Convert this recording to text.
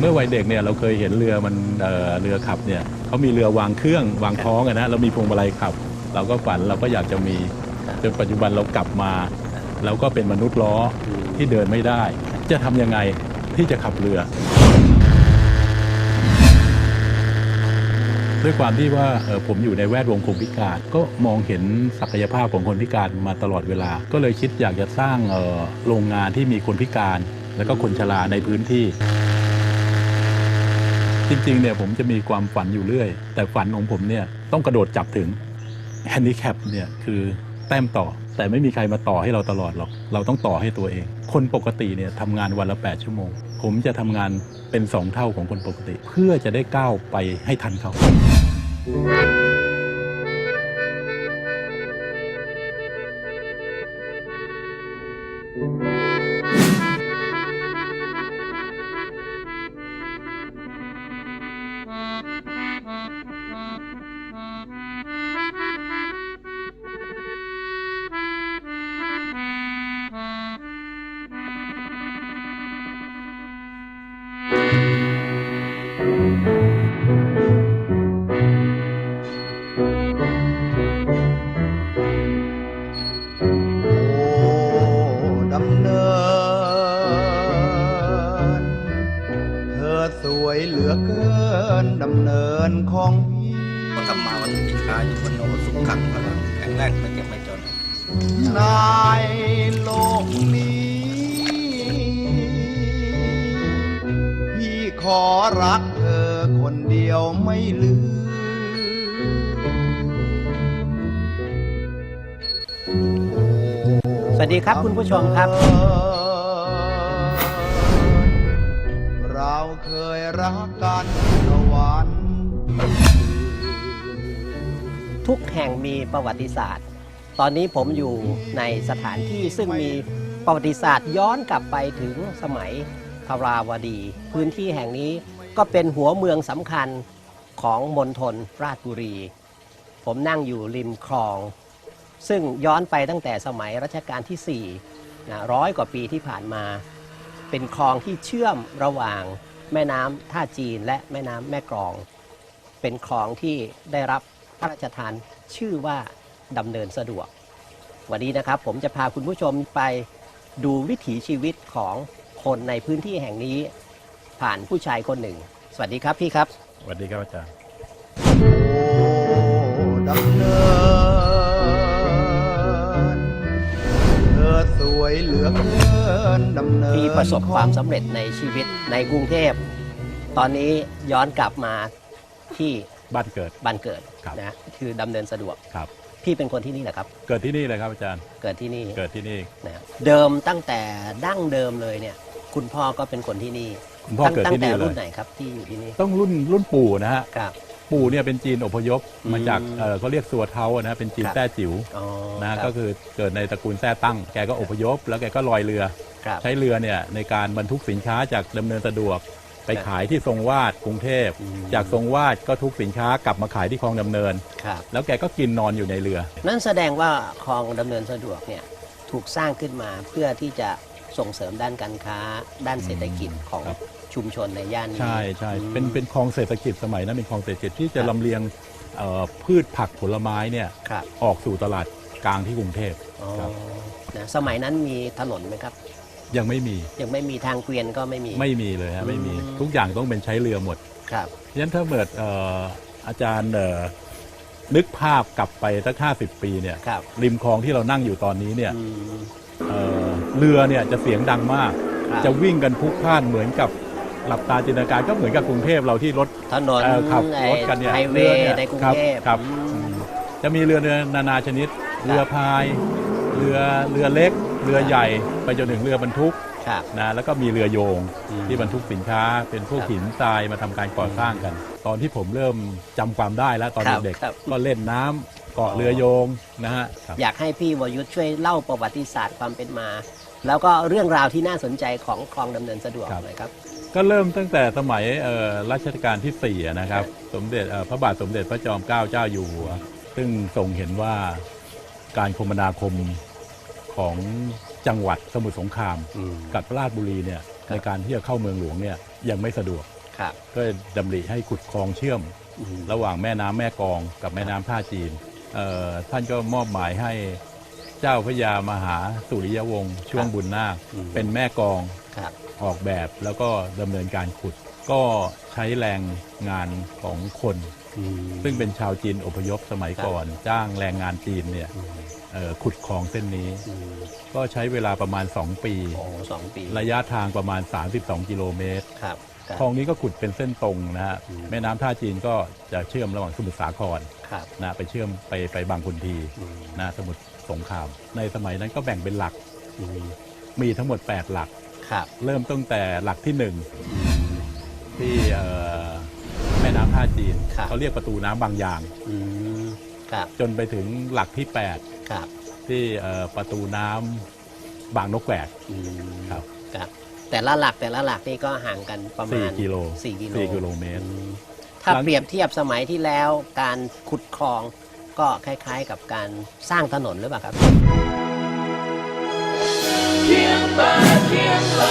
เมื่อวัยเด็กเนี่ยเราเคยเห็นเรือมันเอ่อเรือขับเนี่ยเขามีเรือวางเครื่องวางท้องอะนะเรามีพวงมาลัยขับ เราก็ฝันเราก็อยากจะมีจนปัจจุบันเรากลับมาเราก็เป็นมนุษย์ล้อที่เดินไม่ได้ จะทำยังไงที่จะขับเรือ ด้วยความที่ว่าเอ่อผมอยู่ในแวดวงคนพิการ ก็มองเห็นศักยภาพของคนพิการมาตลอดเวลา ก็เลยคิดอยากจะสร้างเอ่อโรงงานที่มีคนพิการ แล้วก็คนชราในพื้นที่ จริงๆเนี่ยผมจะมีความฝันอยู่เรื่อย แต่ฝันของผมเนี่ยต้องกระโดดจับถึงแฮนดิแคปเนี่ยคือแต้มต่อ แต่ไม่มีใครมาต่อให้เราตลอดหรอก เราต้องต่อให้ตัวเอง คนปกติเนี่ยทำงานวันละ 8 ชั่วโมง ผมจะทำงานเป็น 2 เท่าของคนปกติ เพื่อจะได้ก้าวไปให้ทันเขาำเนินของพี่ก็ทำมาวันปิชาอยู่บนโนสุขขังพลังแข็งแรงไม่เจ็บไม่จนในโลกนี้ พี่ขอรักเธอคนเดียวไม่ลืมสวัสดีครับคุณผู้ชมครับ ยรักกันตะวันทุกแห่งมีประวัติศาสตร์ ตอนนี้ผมอยู่ในสถานที่ซึ่งมีประวัติศาสตร์ย้อนกลับไปถึงสมัยพราวดี พื้นที่แห่งนี้ก็เป็นหัวเมืองสำคัญของมณฑลราชบุรี ผมนั่งอยู่ริมคลอง ซึ่งย้อนไปตั้งแต่สมัยรัชกาลที่4นะร้อยกว่าปีที่ผ่านมา เป็นคลองที่เชื่อมระหว่าง แม่น้ำท่าจีนและแม่น้ำแม่กลอง เป็นคลองที่ได้รับพระราชทานชื่อว่าดำเนินสะดวก วันนี้นะครับผมจะพาคุณผู้ชมไปดูวิถีชีวิตของคนในพื้นที่แห่งนี้ ผ่านผู้ชายคนหนึ่ง สวัสดีครับพี่ครับสวัสดีครับอาจารย์โอ้ดำเนินเธอสวยเหลือเกินดำเนินที่ประสบความสำเร็จในชีวิต ในกรุงเทพ ตอนนี้ย้อนกลับมาที่บ้านเกิด บ้านเกิดครับ นะคือดำเนินสะดวกครับ พี่เป็นคนที่นี่แหละครับ เกิดที่นี่เลยครับอาจารย์ เกิดที่นี่เกิดที่นี่ นะเดิมตั้งแต่ดั้งเดิมเลยเนี่ย คุณพ่อก็เป็นคนที่นี่คุณพ่อตั้งเกิดตั้งที่แต่นี่เลรุ่นย ไหนครับที่อยู่ที่นี่ต้องรุ่นรุ่นปู่นะฮะ ครับ ปู่เนี่ยเป็นจีนอพยพอืมมาจากเอ่อเขาเรียกสัวเทาอะนะเป็นจีนครับ แต้จิ๋วอ๋อนะครับ ก็คือเกิดในตระกูลแต้ตั้ง แกก็อพยพ แล้วแกก็ลอยเรือครับ ใช้เรือเนี่ยในการบรรทุกสินค้าจากดำเนินสะดวก ไปครับขายที่ทรงวาดกรุงเทพอืมจากทรงวาดก็ทุกสินค้ากลับมาขายที่คลองดำเนินครับแล้วแกก็กินนอนอยู่ในเรือ นั่นแสดงว่าคลองดำเนินสะดวกเนี่ยถูกสร้างขึ้นมาเพื่อที่จะส่งเสริมด้านการค้า ด้านเศรษฐกิจของครับชุมชนในย่านนี้ ใช่ใช่อืมเป็นเป็นคลองเศรษฐกิจสมัยนั้นเป็นคลองเศรษฐกิจที่จะครับลำเลียงเอ่อพืชผักผลไม้เนี่ยครับออกสู่ตลาดกลางที่กรุงเทพอ๋อครับนะสมัยนั้นมีถนนไหมครับ ยังไม่มียังไม่มีทางเกวียนก็ไม่มี ไม่มีเลยฮะไม่มีอืม ทุกอย่างต้องเป็นใช้เรือหมดครับ ฉะนั้นถ้าเกิดเอ่ออาจารย์เอ่อนึกภาพกลับไปสักห้าสิบปีเนี่ยครับริมคลองที่เรานั่งอยู่ตอนนี้เนี่ยอืมเอ่อเรือเนี่ยจะเสียงดังมาก ครับจะวิ่งกันพลุกพล่านเหมือนกับหลับตาจินตนาการก็เหมือนกับกรุงเทพเราที่รถ ถนนเอ่อขับไอ้รถกันเนี่ยไฮเวรือย์นี่ยในกรุงครับเทพครับอืมอืมจะมีเรือเรือนานาชนิด เรือพาย เรือเรือเล็ก เรือใหญ่ไปจนถึงเรือบรรทุกครับ นะแล้วก็มีเรือโยงอืมที่บรรทุกสินค้า เป็นพวกครับหินทรายมาทำการก่อสร้างกัน ตอนที่ผมเริ่มจำความได้แล้วตอนครับเด็กครับ ๆก็เล่นน้ำเกาะเรือโยงนะฮะครับ อยากให้พี่วรยุทธ์ช่วยเล่าประวัติศาสตร์ความเป็นมา แล้วก็เรื่องราวที่น่าสนใจของคลองดำเนินสะดวกครับ หน่อยครับ ก็เริ่มตั้งแต่สมัยเอ่อรัชกาลที่ 4 นะครับ สมเด็จเอ่อพระบาทสมเด็จพระจอมเกล้าเจ้าอยู่หัว ซึ่งทรงเห็นว่าการคมนาคม ของจังหวัดสมุทรสงครามอืมกับราชบุรีเนี่ยครับในการที่จะเข้าเมืองหลวงเนี่ยยังไม่สะดวกครับก็ดำริให้ขุดคลองเชื่อมอืมระหว่างแม่น้ำแม่กลองกับแม่น้ำท่าจีนเอ่อท่านก็มอบหมายให้เจ้าพระยามหาสุริยวงศ์ช่วงบุญนาคอืมเป็นแม่กลองครับออกแบบแล้วก็ดำเนินการขุด ก็ใช้แรงงานของคนอืมซึ่งเป็นชาวจีนอพยพสมัยก่อน จ้างแรงงานจีนเนี่ยอืมเอ่อขุดคลองเส้นนี้อืมก็ใช้เวลาประมาณ2ปีโอ้สองปี ระยะทางประมาณ 32 กิโลเมตรครับครับคลองนี้ก็ขุดเป็นเส้นตรงนะฮะอืมแม่น้ำท่าจีนก็จะเชื่อมระหว่างสมุทรสาครครับนะไปเชื่อมไปไปบางขุนทีอืมนะสมุทรสงคราม ในสมัยนั้นก็แบ่งเป็นหลักอืมมีทั้งหมด 8 หลักครับเริ่มตั้งแต่หลักที่ 1 ที่เอ่อแม่น้ำท่าจีนครับ เขาเรียกประตูน้ำบางยาง อืมครับจนไปถึงหลักที่ ครับ8 ที่เอ่อประตูน้ำบางนกแหวกอืมครับ ครับ แต่ละหลักแต่ละหลักนี่ก็ห่างกันประมาณ4กิโลสี่กิโล4กิโลเมตร อืมถ้าหลัง เปรียบเทียบสมัยที่แล้วการขุดคลองก็คล้าย ๆ กับการสร้างถนนหรือเปล่าครับ เคียงบ่าเคียงไหล